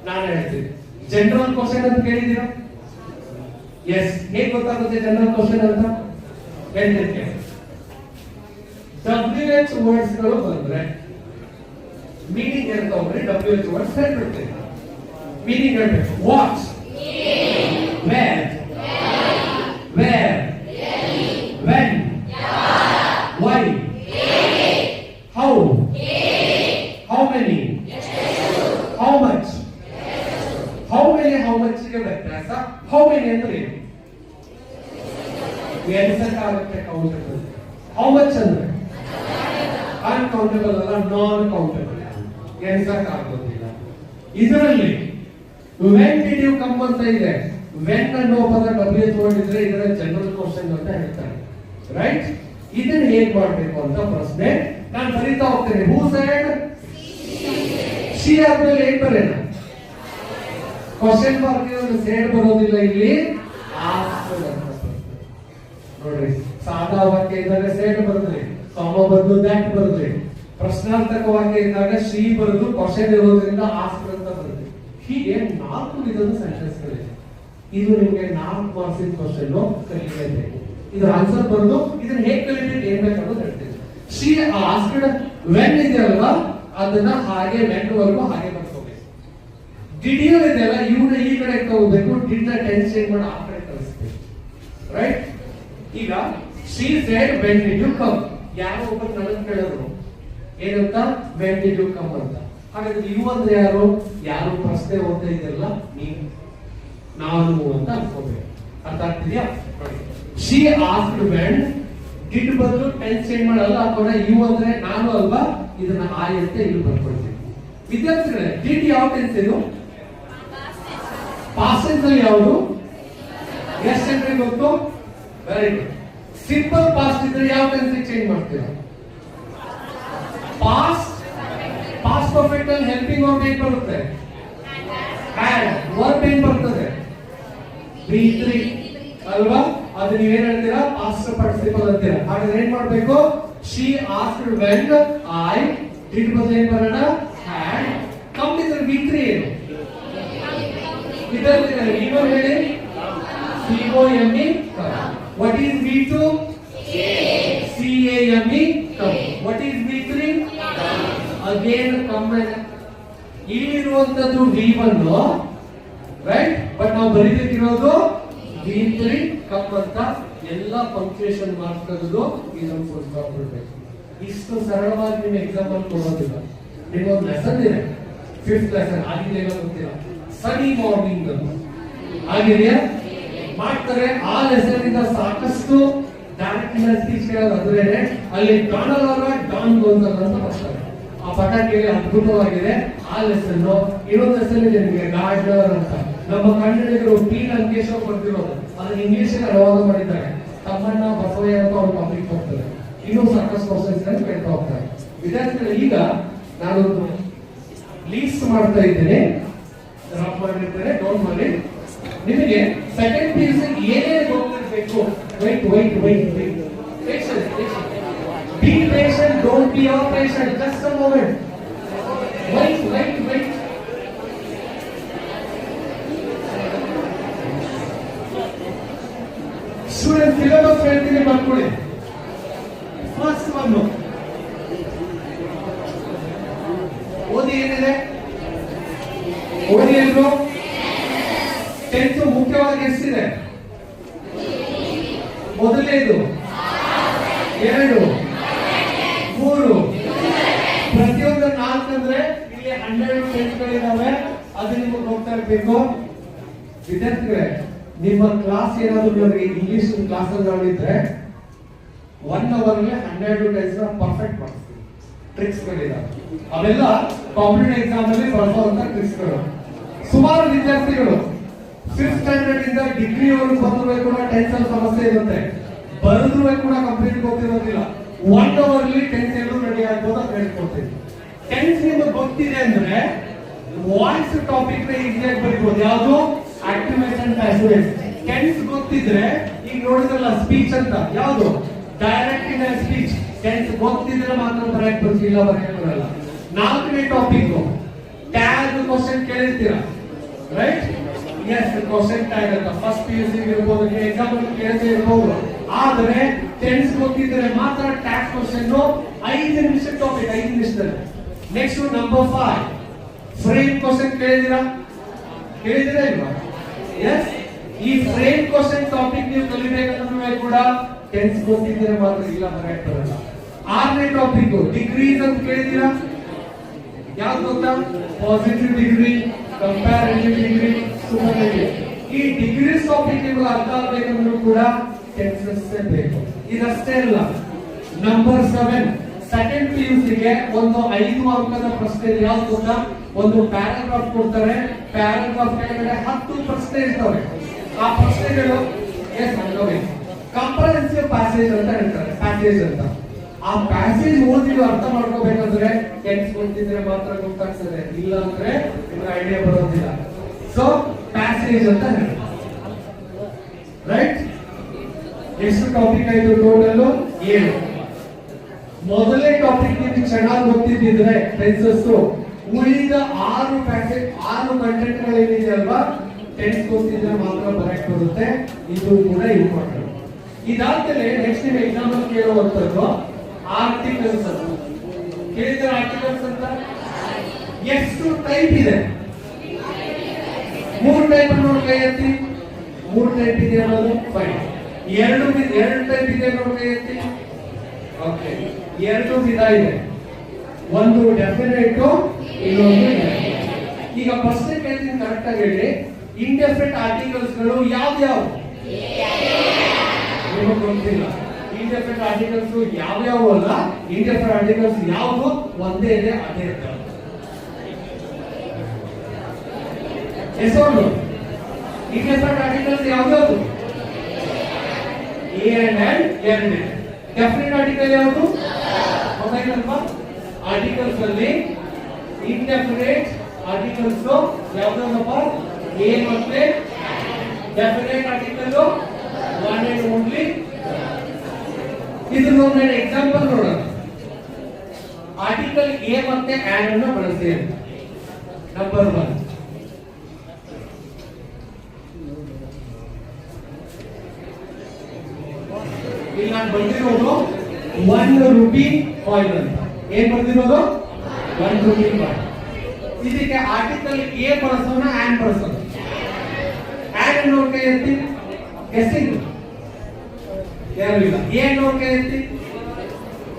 ನಾನು ಹೇಳ್ತೀನಿ. ಜನರಲ್ ಕ್ವಶನ್ ಅಂತ ಕೇಳಿದೀರಾ ಎಸ್ ಹೇಗೆ ಗೊತ್ತಾಗುತ್ತೆ ಜನರಲ್ ಕ್ವಶನ್ ಅಂತ? ಹೇಳ್ತೀನಿ ಡಬ್ಲ್ಯೂ ಎಚ್ ವರ್ಡ್ಸ್ಗಳು ಬಂದ್ರೆ ಮೀನಿಂಗ್ ಅಂತ ಹೋಗ್ರಿ ಡಬ್ಲ್ಯೂ ಎಚ್ ವರ್ಡ್ಸ್ ಹೇಳ್ಬಿಡ್ತೀನಿ. ಮೀನಿಂಗ್ ಹೇಳ್ಬೇಕು. What where where when how ಮಚ್ಗೆ ವ್ಯತ್ಯಾಸ ಹೌ ಮೆನಿ ಅಂದ್ರೆ ಏನು ಎಣಿಸಕ್ಕಾಗತ್ತೆ ಕೌಂಟಬಲ್ ಹೌ ಮಚ್ ಅಂದ್ರೆ ಅನ್ಕೌಂಟಬಲ್ ಅಲ್ಲ ನಾನ್ ಕೌಂಟಬಲ್ ಎಣಿಸಕ್ಕಾಗೋದಿಲ್ಲ ಇದರಲ್ಲಿ ವೆನ್ ಡಿಡ್ ಯು ಕಮ್ ಅಂತ ಇದೆ ವೆನ್ ಅನ್ನೋ ಪದ ಡಬ್ಲ್ಯೂ ತಗೊಂಡಿದ್ರೆ ಇದರ ಜನರಲ್ ಕ್ವಶನ್ ಅಂತ ಹೇಳ್ತಾರೆ ರೈಟ್ ಇದನ್ನ ಹೇಗ್ ಮಾಡ್ಬೇಕು ಅಂತ ಪ್ರಶ್ನೆ ನಾನು ಬರೀತಾ ಹೋಗ್ತೇನೆ ಹೂ ಸೈಡ್ ಸಿ ಆದ್ಮೇಲೆ ಏನ್ ಬರೇನ ಕ್ವಶನ್ ಮಾರ್ಕ್ ಸೇಡ್ ಬರೋದಿಲ್ಲ ಇಲ್ಲಿ asked ಅಂತ ಬರ್ತದೆ. ನೋಡ್ರಿ ಸಾದಾ ವಾಕ್ಯ ಇದ್ದಾಗ ಸೇಟ್ ಬರುತ್ತೆ ಸಮ ಬರೆದು ದಾಟ್ ಬರುತ್ತೆ ಪ್ರಶ್ನಾರ್ಥಕ ವಾಕ್ಯ ಇದ್ದಾಗ ಶ್ರೀ ಬರೆದು ಕ್ವಶನ್ ಇರೋದ್ರಿಂದ ಆಸ್ತ್ರ ಅಂತ ಬರುತ್ತೆ. ಹೀಗೆ ನಾಲ್ಕು ವಿಧದ ಸೆಂಟೆನ್ಸ್ ಗಳಿದೆ ಇದು ನಿಮಗೆ ನಾಲ್ಕು ಮಾರ್ಕ್ಸಿನ ಕ್ವಶನ್ ಕಲಿಯಬೇಕು ಇದ್ರ ಆನ್ಸರ್ ಬರೆದು ಇದನ್ನ ಹೇಗೆ ಕಲಿಬೇಕು, ಏನ್ ಬೇಕನ್ನೋದು ಹೇಳ್ತೀನಿ. ಶ್ರೀ ಆಸ್ಕಡ್ ವೆನ್ ಇದೆಯಲ್ಲ, ಅದನ್ನ ಹಾಗೆ ವೆನ್ ಹಾಗೆ ಬರ್ಕೋಬೇಕು. ಡಿಡಿಯೋ ಇದೆಯಲ್ಲ, ಇವನ ಈ ಕಡೆ ತಗೋಬೇಕು ಡಿಡ್ ಟೆನ್ಸ್ ಚೇಂಜ್ ಮಾಡಿ ರೈಟ್ ಈಗ she said when did you come ಯಾರೋ ಒಬ್ಬರು ನನಗೆ ಕೇಳಿದ್ರು. ಏನಂತ? ವೆನ್ ಡಿಡ್ ಯು ಕಮ್ ಅಂತ. ಹಾಗಾದ್ರೆ ಯು ಅಂದ್ರೆ ಯಾರು? ಯಾರು ಪ್ರಶ್ನೆ ಓದ್ತಾ ಇದೆಯಲ್ಲ, ನೀನು. ನಾನು ಅಂತ ಅನ್ಕೋಬೇಕು. ಅರ್ಥ ಆಗ್ತಿದ್ಯಾ? ಸಿ ಆಫ್ಟ್ ವೆನ್ ಡಿಡ್ ಬದಲು ಟೆನ್ಸ್ ಚೇಂಜ್ ಮಾಡಲ್ಲ ಅಥವಾ ಯು ಅಂದ್ರೆ ನಾನು ಅಲ್ವಾ? ಇದನ್ನ ಆಯ್ ಅಂತ ಇಲ್ಲಿ ಬರ್ಕೊಳ್ತೀನಿ. ವಿದ್ಯಾರ್ಥಿಗಳೇ ಡಿಡ್ ಯಾವ ಟೆನ್ಸ್ ಇದು? ಪಾಸೆನ್ಸ್ ಅಲ್ಲಿ ಯಾವುದು? ಎಷ್ಟು ಗೊತ್ತು? ವೆರಿ ಗುಡ್ ಸಿಂಪಲ್ ಪಾಸ್ಟ್ ಇದ್ರೆ ಯಾವ ಟೆನ್ಸ್ ಚೇಂಜ್ ಮಾಡ್ತೀರಾ? ಪಾಸ್ಟ್ ಪಾಸ್ಟ್ ಪರ್ಫೆಕ್ಟ್ ಅಲ್ಲಿ ಹೆಲ್ಪಿಂಗ್ ವರ್ಬ್ ಏನ್ ಬರುತ್ತೆ? ವರ್ಬ್ ಏನ್ ಬರ್ತದೆ? ಬಿ ತ್ರೀ ಅಲ್ವಾ? ಅದು ನೀವೇನ್ ಹೇಳ್ತೀರಾ? ಪಾಸ್ಟ್ ಪಾರ್ಟಿಸಿಪಲ್ ಅಂತೀರಾ. ಹಾಗಾದ್ರೆ ಏನ್ ಮಾಡ್ಬೇಕು? She asked when I did ಬದಲು ಏನ್ ಬರೋಣ? ಕಂಪ್ಲೀಟ್ ಬಿ ತ್ರೀ ಏನು? ಇದರಲ್ಲಿ ಇವರು ಹೇಳಿ. C O M E what is B two C A M E What is B three again come ಇಲ್ಲಿರುವಂತದ್ದು V one right but ನಾವು ಬರೀಬೇಕಿರೋದು ವಿ ತ್ರೀ ಕಪ್ ಅಂತ ಎಲ್ಲ ಪಂಕ್ಚುಯೇಷನ್ ಮಾಡ್ಕೊಳ್ಳೋದು ಇದನ್ನು ಫುಲ್ ಸ್ಟಾಪ್ ಇಷ್ಟು ಸರಳವಾಗಿ ನೀವು ಎಕ್ಸಾಂಪಲ್ ಕೊಡೋದಿಲ್ಲ. ನಿಮ್ಗೊಂದು ಲೆಸನ್ ಇದೆ. ಫಿಫ್ತ್ ಲೆಸನ್ ಆಗಿದೆ ಇಲ್ಲ ಗೊತ್ತಿಲ್ಲ ಸನಿ ಮಾರ್ನಿಂಗ್ ಆಗಿದೆಯಾ ಮಾಡ್ತಾರೆ, ಆ ಲೆಸನ್ ಸಾಕಷ್ಟು ಕೇಳೋದಾದ್ರೆ ಅಲ್ಲಿ ಅವರ ಡಾನ್ ಗೋನ್ಸಲ್ ಅಂತ ಬರ್ತಾರೆ. ಆ ಪಟಾಕಿಯಲ್ಲಿ ಅದ್ಭುತವಾಗಿದೆ. ಆ ಲೆಸನ್ ಇನ್ನೊಂದು ಲೆಸನ್ ಇದೆ ನಿಮಗೆ ಗಾರ್ಡ್ನರ್ ಅಂತ. ನಮ್ಮ ಕನ್ನಡಿಗರು ಪಿ ಲಂಕೇಶ್ ಕೊಡ್ತಿರೋದು ಅದನ್ನ ಇಂಗ್ಲಿಷ್ ಅನುವಾದ ಮಾಡಿದ್ದಾರೆ. ತಮ್ಮಣ್ಣ ಬಸವಯ್ಯ ಅಂತ ಅವ್ರು ಪಬ್ಲಿಕ್ ಹೋಗ್ತಾರೆ ಇನ್ನೂ ಸಾಕಷ್ಟು ಕ್ವಶನ್ಸ್ ಕೇಳ್ತಾ ಹೋಗ್ತಾರೆ. ವಿದ್ಯಾರ್ಥಿಗಳು, ಈಗ ನಾನು ಲೀಸ್ಟ್ ಮಾಡ್ತಾ ಇದ್ದೇನೆ. ಡ್ರಾಪ್ ಮಾಡಿರ್ತಾರೆ ಡೋಂಟ್ ಮಾಡಿ ನಿಮಗೆ ಸೆಕೆಂಡ್ ಪಿ ಯು ಸಿ ಏನೇನು ಗೊತ್ತಿರಬೇಕು wait wait wait wait be patient don't be our patient just a moment wait wait wait student syllabus ಹೇಳ್ತೀನಿ ಬರ್ಕೊಳ್ಳಿ ಫಸ್ಟ್ ಒನ್ ಓದಿ ಏನಿದೆ? ಓದಿ ಎಲ್ರು? ಟೆಂತ್ ಮುಖ್ಯವಾಗಿ ಎಷ್ಟಿದೆ ಮೊದಲನೇದು? ಎರಡು. ಮೂರು. ಪ್ರತಿಯೊಂದು ನಾಲ್ಕು ಅಂದ್ರೆ ಇಲ್ಲಿ ಹನ್ನೆರಡು ಟೆಂಟ್ಗಳಿದಾವೆ ಅದು ನಿಮಗೆ ನೋಡ್ತಾ ಇರ್ಬೇಕು. ವಿದ್ಯಾರ್ಥಿಗಳೇ, ನಿಮ್ಮ ಕ್ಲಾಸ್ ಏನಾದ್ರು ನಿಮಗೆ ಇಂಗ್ಲಿಷ್ ಕ್ಲಾಸ್ ಇದ್ರೆ ಒನ್ ಅವರ್ ಅಲ್ಲಿ ಹನ್ನೆರಡು ಟೈಸ್ ಪರ್ಫೆಕ್ಟ್ ಮಾಡಿಸ್ತೀವಿ. ಟ್ರಿಕ್ಸ್ ಅವೆಲ್ಲ ಕಾಂಪಿಟೇಟಿವ್ ಎಕ್ಸಾಮ್ ಅಲ್ಲಿ ಬಳಸುವಂತ ಟ್ರಿಕ್ಸ್ಗಳು. ಸುಮಾರು ವಿದ್ಯಾರ್ಥಿಗಳು ಇಂದ ಡಿಗ್ರಿ ವರೆಗೂ ಬಂದ್ರು ಕೂಡ ಟೆನ್ಷನ್ ಸಮಸ್ಯೆ ಇರುತ್ತೆ. ಬರೆದ್ರು ಕೂಡ ಕಂಪ್ಲೀಟ್ ಗೊತ್ತಿರೋದಿಲ್ಲ. ಒನ್ ಅವರ್ ಅಲ್ಲಿ ಟೆನ್ಷನ್ ಎಲ್ಲೂ ರೆಡಿ ಆಗ್ಬೋದು ಅಂತ ಹೇಳ್ಕೊಡ್ತೀನಿ ಟೆನ್ಸ್ ನಿಮ್ಗೆ ಗೊತ್ತಿದೆ ಅಂದ್ರೆ ವಾಯ್ಸ್ ಟಾಪಿಕ್ನ ಈಸಿಯಾಗಿ ಬರೀಬಹುದು ಯಾವುದು? ಆಕ್ಟಿವೇಶನ್ ಪ್ಯಾಸೇಜ್ ಟೆನ್ಸ್ ಗೊತ್ತಿದ್ರೆ, ಈಗ ನೋಡಿದ್ರಲ್ಲ ಸ್ಪೀಚ್ ಅಂತ. ಯಾವುದು? ಡೈರೆಕ್ಟ್ ಇನ್ ಸ್ಪೀಚ್ ಟೆನ್ಸ್ ಗೊತ್ತಿದ್ರೆ ಮಾತ್ರ ಕರೆಕ್ಟ್ ಬರ್ತಿಲ್ಲ ಬರೆಯಕ್ ಬರಲ್ಲ ನಾಲ್ಕನೇ ಟಾಪಿಕ್ ಟ್ಯಾಗ್ ಕ್ವಶನ್ ಕೇಳಿರ್ತೀರಾ? ರೈಟ್ ಎಸ್ ಕ್ವಶನ್ ಟ್ಯಾಗ್ ಅಂತ ಫಸ್ಟ್ ಪಿ ಯು ಸಿ ಇರ್ಬೋದು ಎಕ್ಸಾಮ್ ಕೇಳ್ತಾ ಇರ್ಬೋದು ಆದ್ರೆ ಟೆನ್ಸ್ ಗೊತ್ತಿದ್ರೆ ಮಾತ್ರ ಟ್ಯಾಗ್ ಕ್ವಶನ್ ಐದು ನಿಮಿಷ ಟಾಪಿಕ್ ಐದು ನಿಮಿಷದಲ್ಲಿ. Next number five frame question ಕೇಳಿದಿರಾ ಕೇಳಿದಿರಾ ಇಲ್ವಾ? ಎಸ್ ಈ ಫ್ರೇಮ್ ಕ್ವಶನ್ ಟಾಪಿಕ್ ನೀವು ಕಲಿಬೇಕಂದ್ರೆ ಕೂಡ ಟೆನ್ಸ್ ಗೊತ್ತಿದ್ರೆ ಮಾತ್ರ ಇಲ್ಲ ಬರೆಯಕ್ ಬರಲ್ಲ ಆರನೇ ಟಾಪಿಕ್ ಡಿಗ್ರೀಸ್ ಅಂತ ಕೇಳಿದಿರಾ ಯಾವ್ದು ಗೊತ್ತಾ? Positive degree comparative degree Superlative. ಈ ಡಿಗ್ರೀಸ್ ಆಫ್ ನಿಮ್ಗೆ ಅರ್ಥ ಆಗ್ಬೇಕಂದ್ರೂ ಕೂಡ ಟೆನ್ಸಸ್ ಬೇಕು. ಇದಷ್ಟೇ ಇಲ್ಲ number seven second P U ಸಿಗೆ ಒಂದು ಐದು ಅಂಕದ ಪ್ರಶ್ನೆ ಯಾವ್ದು ಗೊತ್ತಾ? ಒಂದು ಪ್ಯಾರಾಗ್ರಾಫ್ ಕೊಡ್ತಾರೆ. ಪ್ಯಾರಾಗ್ರಾಫ್ ಕೆಳಗಡೆ ಹತ್ತು ಪ್ರಶ್ನೆ ಇರ್ತವೆ. ಆ ಪ್ರಶ್ನೆಗಳು ಎಸ್ ಕಂಪರೆನ್ಸಿವ್ ಪ್ಯಾಸೇಜ್ ಅಂತ ಹೇಳ್ತಾರೆ. ಪ್ಯಾಸೇಜ್ ಅಂತ. ಆ ಪ್ಯಾಸೇಜ್ ಓದಿ ಅರ್ಥ ಮಾಡ್ಕೋಬೇಕಂದ್ರೆ ಟೆನ್ಸ್ ಗೊತ್ತಿದ್ರೆ ಮಾತ್ರ ಗೊತ್ತಾಗ್ತದೆ. ಇಲ್ಲ ಅಂದ್ರೆ ಐಡಿಯಾ ಬರೋದಿಲ್ಲ. ಸೊ ಪ್ಯಾಸೇಜ್ ಅಂತ ರೈಟ್ ಎಷ್ಟು ಟಾಪಿಕ್ ಆಯ್ತು ಟೋಟಲ್ ಏಳು. ಮೊದಲನೇ ಟಾಪಿಕ್ ನಿಮ್ಗೆ ಚೆನ್ನಾಗಿ ಗೊತ್ತಿದ್ದಿದ್ರೆ ಟೆನ್ಸಸ್ ಉಳಿದ ಆರು ಪ್ಯಾಸೇಜ್ ಆರು ಕಂಟೆಂಟ್ಗಳು ಏನಿದೆ ಅಲ್ವಾ? ಟೆನ್ಸ್ ಗೊತ್ತಿದ್ರೆ ಮಾತ್ರ ಬರಕ್ ಬರುತ್ತೆ. ಇದು ಕೂಡ ಇಂಪಾರ್ಟೆಂಟ್ ಇದಾದ್ಮೇಲೆ ನೆಕ್ಸ್ಟ್ ನಿಮಗೆ ಎಕ್ಸಾಂಪಲ್ ಕೇಳುವಂತದ್ದು ಆರ್ಟಿಕಲ್ಸ್ ಅಂತ. ಕೇಳಿದ್ರೆ ಆರ್ಟಿಕಲ್ಸ್ ಅಂತ? ಎಷ್ಟು ಟೈಪ್ ಇದೆ? ಮೂರು ಟೈಪ್ ನೋಡಿ ಕೈ ಎತ್ತಿ. ಮೂರು ಟೈಪ್ ಇದೆ ಅನ್ನೋದು ಫೈನ್ ಎರಡು ಎರಡು ಟೈಪ್ ಇದೆ ನೋಡಿ ಕೈ ಎತ್ತಿ. ಓಕೆ ಎರಡು ವಿಧ ಇದೆ. ಒಂದು ಡೆಫಿನೆಟ್ ಇನ್ನೊಂದು. ಈಗ ಫಸ್ಟ್ ಕೇಳ್ತೀನಿ ಕರೆಕ್ಟ್ ಆಗಿ ಹೇಳಿ ಇಂಡೆಫಿನೆಟ್ ಆರ್ಟಿಕಲ್ಸ್ಗಳು ಯಾವ್ಯಾವ ನಿಮಗೆ ಗೊತ್ತಿಲ್ಲ. ಇಂಡೆಫಿನೆಟ್ ಆರ್ಟಿಕಲ್ಸ್ ಯಾವ್ಯಾವ ಅಲ್ಲ? ಇಂಡೆಫಿನೆಟ್ ಆರ್ಟಿಕಲ್ಸ್ ಯಾವುದು? ಒಂದೇ ಇದೆ, ಅದೇ ಇರ್ತವೆ ಹೆಸರು ಇಂಡೆಫಿನೆಟ್ ಆರ್ಟಿಕಲ್ಸ್ ಯಾವ್ಯಾವುದು ಎ ಅಂಡ್ ಅಂಡ್ ಎರಡನೇ ಡೆಫಿನೆಟ್ ಆರ್ಟಿಕಲ್ ಯಾವುದು ಗೊತ್ತಾಯ್ತಲ್ವಾ ಆರ್ಟಿಕಲ್ಸ್ ಅಲ್ಲಿ ಇಂಡೆಫಿನೆಟ್ ಆರ್ಟಿಕಲ್ಸ್ ಯಾವ್ದಾದಪ್ಪ ಎ ಮತ್ತೆ definite article one and only ಇದು ಒಂದು ಎಕ್ಸಾಂಪಲ್ ನೋಡೋಣ ಆರ್ಟಿಕಲ್ ಎ ಮತ್ತೆ ಆಂಡ್ ಅನ್ನು ಬಳಸಿ ಅಂತ ನಂಬರ್ ಒನ್ ಇಲ್ಲಿ ನಾನು ಬಂದಿರೋದು ಒನ್ ರುಪಿ ಕಾಯಿನ್ ಅಂತ ಏನ್ ಬಂದಿರೋದು ಒನ್ ರುಪಿ ಕಾಯಿನ್ ಇದಕ್ಕೆ ಆರ್ಟಿಕಲ್ ಎ ಬಳಸೋಣ ಆ್ಯಂಡ್ ಬಳಸೋಣ ಆ್ಯಂಡ್ ನೋಡ್ ಕೈ ಎತ್ತಿ ಗೆಸ್ಸಿಂಗ್ ಯಾರು ಇಲ್ಲ ಏನ್ ನೋಡ್ ಕೈ ಎತ್ತಿ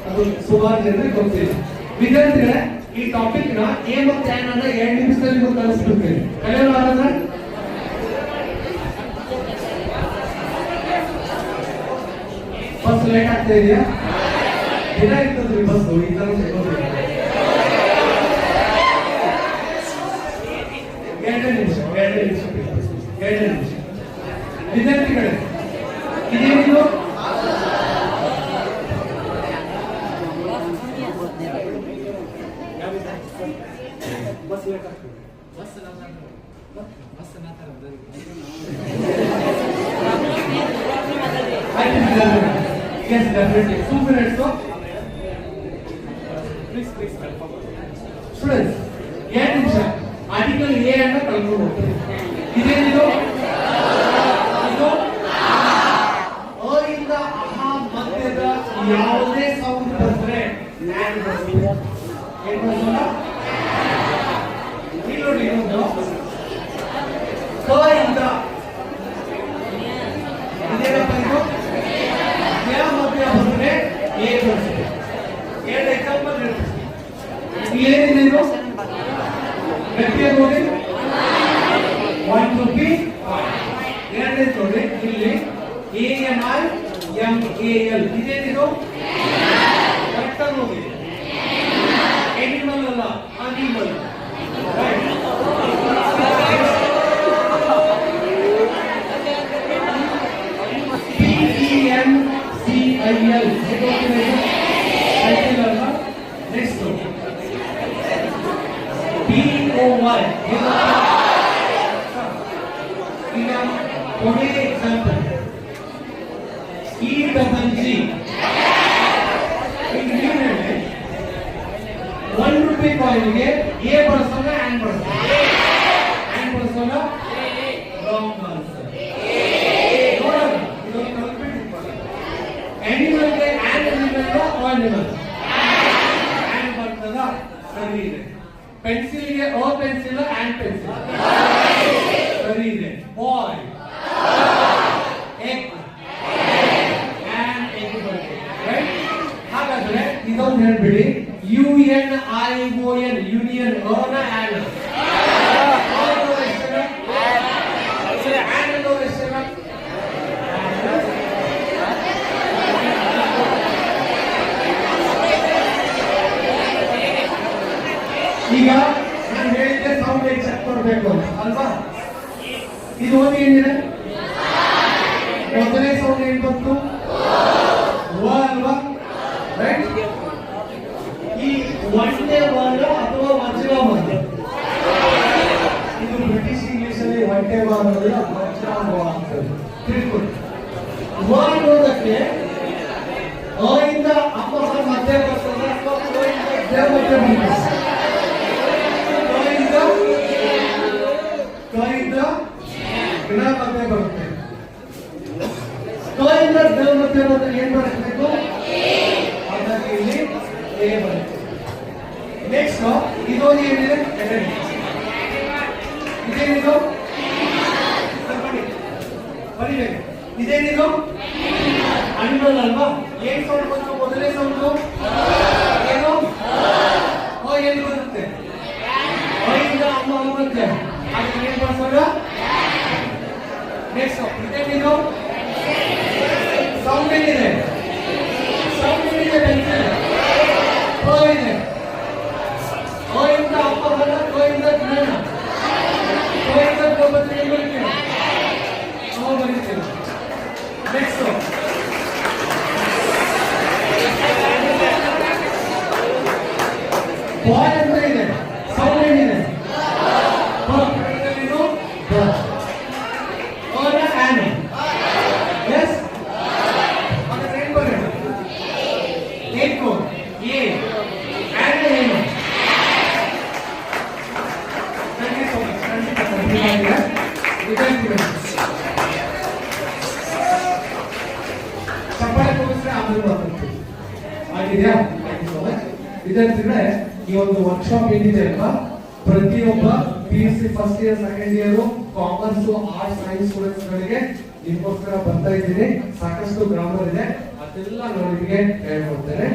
ಅದು ಸುಮಾರು ಜನರಿಗೆ ಗೊತ್ತಿಲ್ಲ ವಿದ್ಯಾರ್ಥಿಗಳೇ ಈ ಟಾಪಿಕ್ನ ಎ ಮತ್ತೆ ಆ್ಯಂಡ್ ಅನ್ನ ಎರಡು ನಿಮಿಷದಲ್ಲಿ ನೀವು ಕಲಿಸ್ಬಿಡ್ತೀನಿ ಕಲಿಯೋಣ ಹಾಗಾದ್ರೆ ಬಸ್ ಲೇಟ್ ಆಗ್ತಾ ಇದೆಯಾ ದಿನ ಇರ್ತದ್ರಿ ಬಸ್ ಈ ತರ ಸಿಗೋದಿಲ್ಲ ಎರಡೇ ನಿಮಿಷ ಎರಡೇ ನಿಮಿಷ ಎರಡೇ ನಿಮಿಷ. ವಿದ್ಯಾರ್ಥಿಗಳೇ ಇದೇನಿದು? ಬಸ್ ಲೇಟ್ ಆಗ್ತದೆ ಆಯ್ತು ವಿದ್ಯಾರ್ಥಿಗಳೇ yes definitely two minutes please please students ಎರಡು ನಿಮಿಷ ಆರ್ಟಿಕಲ್ ಎ ಅನ್ನ ಕಲ್ಕೊಂಡು ಇದೇನಿದು ಇದು ಅ ಇಂದ ಅಹ ಮಧ್ಯದ ಯಾವುದೇ ಸೌಂಡ್ ಬಂದ್ರೆ ನ್ಯಾನ್ ಬರ್ತೀವಿ ಏನ್ ಬರ್ಸೋಣ ಇಲ್ಲಿ ನೋಡಿ ಇನ್ನೊಂದು ಕ ಇಂದ ಇದೇನಪ್ಪ ಇದು ಯ ಮಧ್ಯ ಬಂದ್ರೆ ಎ ಬರ್ತೀವಿ ಎರಡು ಎಕ್ಸಾಂಪಲ್ ಹೇಳ್ತೀನಿ ಏನಿದೆ ಇದು ಗಟ್ಟಿಯಾಗಿ ನೋಡಿ ಒನ್ ರುಪಿ ಎರಡನೇ ನೋಡಿ ಇಲ್ಲಿ A M I M A L ಇದೇನಿದು ಕರೆಕ್ಟ್ ಆಗಿ ನೋಡಿ ಎನಿಮಲ್ ಅಲ್ಲ. Animal P E N C I L cycle ಅಲ್ಲ ನೆಕ್ಸ್ಟ್ ಪಿ ಓ ವೈ ಈಗ ಕೊನೆಯ ರುಪಿ ಕಾಯಿನ್ಗೆ ಎ ಬಳಸೋಣ ಆ್ಯಂಡ್ ಬಳಸೋಣ ಆ್ಯಂಡ್ ಬಳಸೋಣ ರಾಂಗ್ ಆನ್ಸರ್ ನೋಡೋಣ ಇದೊಂದು ಕಲ್ಪಿಟ್ಟು ಅನಿಮಲ್ಗೆ ಆ್ಯಂಡ್ ಅನಿಮಲ್ ಅನಿಮಲ್ ಆ್ಯಂಡ್ ಬರ್ತದ ಸರಿ ಇದೆ ಪೆನ್ಸಿಲ್ಗೆ ಅ ಪೆನ್ಸಿಲ್ ಆ್ಯಂಡ್ ಪೆನ್ಸಿಲ್ இது ஓதுகின்றன ಇದೇನಿದು ಇದೇನಿದು ಅನಿಮಲ್ ಅಲ್ವಾ ಏನ್ ಸೌಂಡ್ ಬಂತು ಮೊದಲನೇ ಸೌಂಡು ಏನು ಓ ಏನು ಬರುತ್ತೆ ಐಯಿಂದ ಅಮ್ಮ ಬರುತ್ತೆ ಅದಕ್ಕೆ ಏನ್ ಮಾಡ್ಸೋಣ ನೆಕ್ಸ್ಟ್ ಇದೇನಿದು ಸೌಂಡ್ ಏನಿದೆ ಸೌಂಡ್ ಏನಿದೆ बहुत ಏನಿದೆ ಅಲ್ಲ ಪ್ರತಿಯೊಬ್ಬ P U C first year second year commerce arts science students ಗಳಿಗೆ ನಿಮ್ಗೋಸ್ಕರ ಬರ್ತಾ ಇದ್ದೀನಿ. ಸಾಕಷ್ಟು ಗ್ರಾಮರ್ ಇದೆ. ಅದೆಲ್ಲ ನಾನು ನಿಮಗೆ ಹೇಳ್ಕೊಡ್ತೇನೆ.